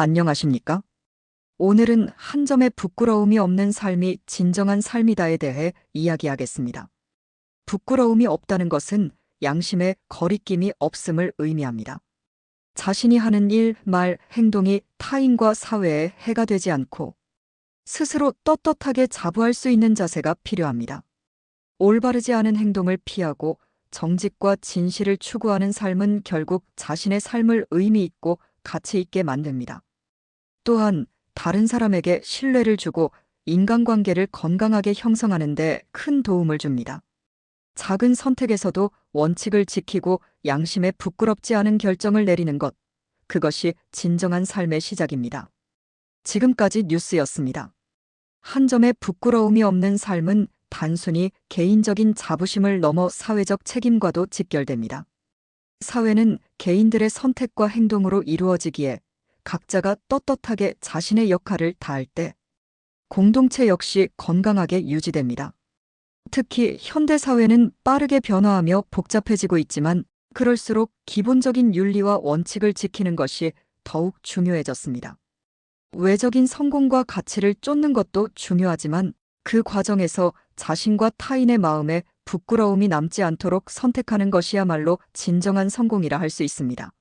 안녕하십니까? 오늘은 한 점의 부끄러움이 없는 삶이 진정한 삶이다에 대해 이야기하겠습니다. 부끄러움이 없다는 것은 양심에 거리낌이 없음을 의미합니다. 자신이 하는 일, 말, 행동이 타인과 사회에 해가 되지 않고 스스로 떳떳하게 자부할 수 있는 자세가 필요합니다. 올바르지 않은 행동을 피하고 정직과 진실을 추구하는 삶은 결국 자신의 삶을 의미 있고 가치 있게 만듭니다. 또한 다른 사람에게 신뢰를 주고 인간관계를 건강하게 형성하는 데 큰 도움을 줍니다. 작은 선택에서도 원칙을 지키고 양심에 부끄럽지 않은 결정을 내리는 것, 그것이 진정한 삶의 시작입니다. 지금까지 뉴스였습니다. 한 점의 부끄러움이 없는 삶은 단순히 개인적인 자부심을 넘어 사회적 책임과도 직결됩니다. 사회는 개인들의 선택과 행동으로 이루어지기에 각자가 떳떳하게 자신의 역할을 다할 때 공동체 역시 건강하게 유지됩니다. 특히 현대 사회는 빠르게 변화하며 복잡해지고 있지만 그럴수록 기본적인 윤리와 원칙을 지키는 것이 더욱 중요해졌습니다. 외적인 성공과 가치를 쫓는 것도 중요하지만 그 과정에서 자신과 타인의 마음에 부끄러움이 남지 않도록 선택하는 것이야말로 진정한 성공이라 할 수 있습니다.